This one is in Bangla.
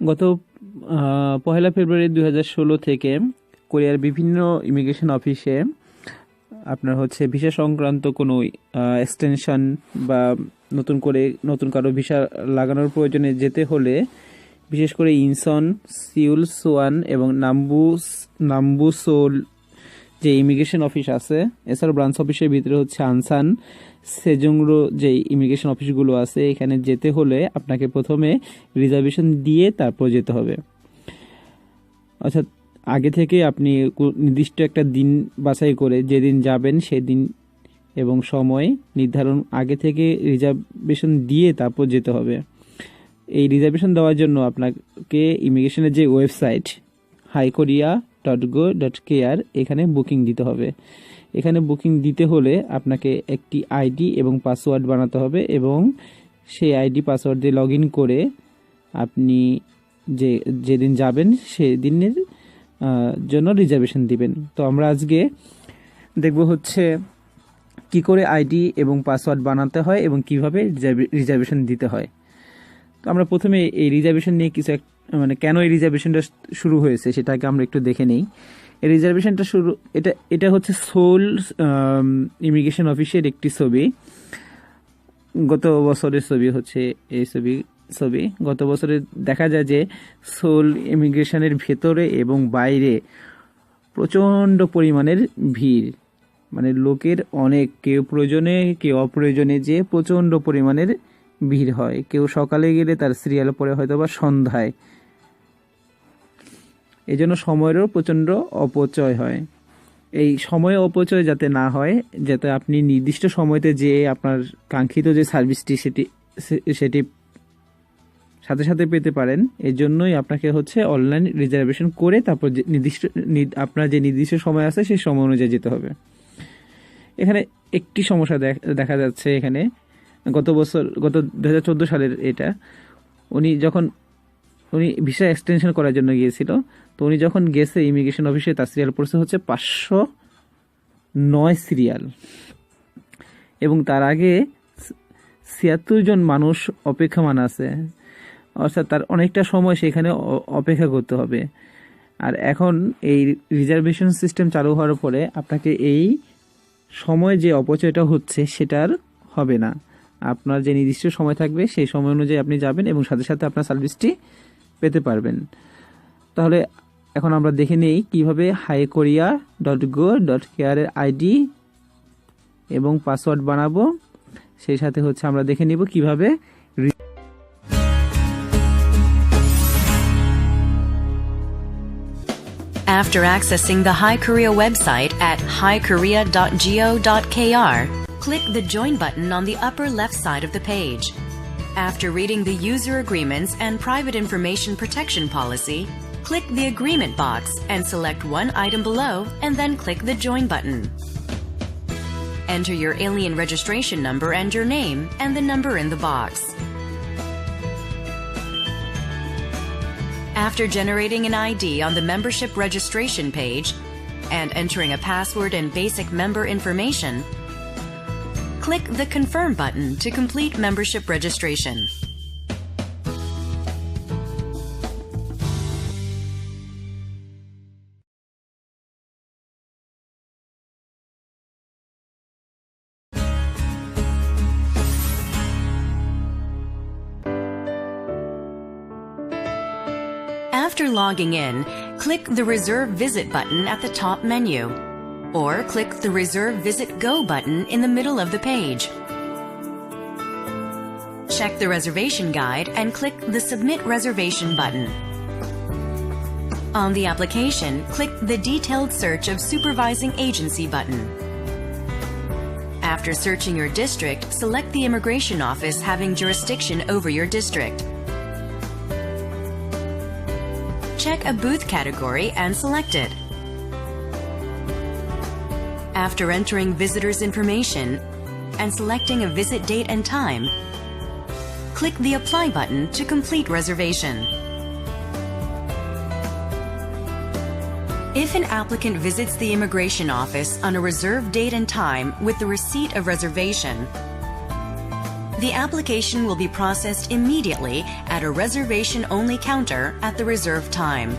গত পহেলা ফেব্রুয়ারি দু হাজার ষোলো থেকে কোরিয়ার বিভিন্ন ইমিগ্রেশন অফিসে আপনার হচ্ছে ভিসা সংক্রান্ত কোনো এক্সটেনশন বা নতুন করে নতুন কারও ভিসা লাগানোর প্রয়োজনে যেতে হলে বিশেষ করে ইনসন, সিউল, সোয়ান এবং নাম্বু নাম্বু সোল যে ইমিগ্রেশন অফিস আছে, এছাড়াও ব্রাঞ্চ অফিসের ভিতরে হচ্ছে আনসান সেজংরো যে ইমিগ্রেশন অফিসগুলো আছে, এখানে যেতে হলে আপনাকে প্রথমে রিজার্ভেশন দিয়ে তারপর যেতে হবে। অর্থাৎ আগে থেকে আপনি নির্দিষ্ট একটা দিন বাছাই করে যেদিন যাবেন সেদিন এবং সময় নির্ধারণ, আগে থেকে রিজার্ভেশন দিয়ে তারপর যেতে হবে। এই রিজার্ভেশন দেওয়ার জন্য আপনাকে ইমিগ্রেশনের যে website hi Korea dot go dot K R এখানে বুকিং দিতে হবে। এখানে বুকিং দিতে হলে আপনাকে একটি আইডি এবং পাসওয়ার্ড বানাতে হবে এবং সেই আইডি পাসওয়ার্ড দিয়ে লগ করে আপনি যে, যেদিন যাবেন সেদিনের জন্য রিজার্ভেশন দিবেন। তো আমরা আজকে দেখব হচ্ছে কি করে আইডি এবং পাসওয়ার্ড বানাতে হয় এবং কীভাবে রিজার্ভেশন দিতে হয়। তো আমরা প্রথমে এই রিজার্ভেশন নিয়ে কিছু এক মানে কেন এই রিজার্ভেশনটা শুরু হয়েছে সেটাকে আমরা একটু দেখে নেই। এই রিজার্ভেশনটা শুরু, এটা এটা হচ্ছে সোল ইমিগ্রেশন অফিসের একটি ছবি। গত বছরের ছবি হচ্ছে এই ছবি ছবি। গত বছরে দেখা যায় যে সোল ইমিগ্রেশনের ভেতরে এবং বাইরে প্রচণ্ড পরিমাণের ভিড়। মানে লোকের অনেক, কেউ প্রয়োজনে, কেউ অপ্রয়োজনে যে প্রচণ্ড পরিমাণের ভিড় হয়। কেউ সকালে গেলে তার সিরিয়াল পরে হয়তো বা সন্ধ্যায়। এই জন্য সময়েরও প্রচণ্ড অপচয় হয়। এই সময় অপচয় যাতে না হয়, যাতে আপনি নির্দিষ্ট সময়তে যে আপনার কাঙ্ক্ষিত যে সার্ভিসটি সেটি সেটি সাথে সাথে পেতে পারেন, এর জন্যই আপনাকে হচ্ছে অনলাইন রিজার্ভেশন করে তারপর যে নির্দিষ্ট আপনার যে নির্দিষ্ট সময় আছে সেই সময় অনুযায়ী যেতে হবে। এখানে একটি সমস্যা দেখ- দেখা যাচ্ছে এখানে। গত বছর, গত দুহাজার চোদ্দ সালের এটা। উনি যখন উনি ভিসা এক্সটেনশন করার জন্য গিয়েছিল। তো উনি যখন গেছে ইমিগ্রেশন অফিসে তার সিরিয়াল পড়ছে হচ্ছে পাঁচশো নয় সিরিয়াল এবং তার আগে ছিয়াত্তর জন মানুষ অপেক্ষমান আছে। অর্থাৎ তার অনেকটা সময় সেখানে অপেক্ষা করতে হবে। আর এখন এই রিজার্ভেশন সিস্টেম চালু হওয়ার পরে আপনাকে এই সময় যে অপচয়টা হচ্ছে, সেটার হবে না। আপনার যে নির্দিষ্ট সময় থাকবে, সেই সময় অনুযায়ী আপনি যাবেন এবং সাথে সাথে আপনার সার্ভিসটি পেতে পারবেন তাহলে এখন আমরা দেখে নেই কীভাবে hi Korea dot go dot কেয়ারের আইডি এবং পাসওয়ার্ড বানাবো সেই সাথে হচ্ছে আমরা দেখে নিব কীভাবে After accessing the Hi Korea website at highkorea.go.kr, click the Join button on the upper left side of the page. After reading the user agreements and private information protection policy, click the Agreement box and select one item below and then click the Join button. Enter your alien registration number and your name and the number in the box. After generating an ID on the membership registration page and entering a password and basic member information, click the Confirm button to complete membership registration. After logging in, click the Reserve Visit button at the top menu, or click the Reserve Visit Go button in the middle of the page. Check the reservation guide and click the Submit Reservation button. On the application, click the Detailed Search of Supervising Agency button. After searching your district, select the immigration office having jurisdiction over your district. check a booth category and select it. After entering visitor's information and selecting a visit date and time, click the Apply button to complete reservation. If an applicant visits the immigration office on a reserved date and time with the receipt of reservation, The application will be processed immediately at a reservation only counter at the reserved time.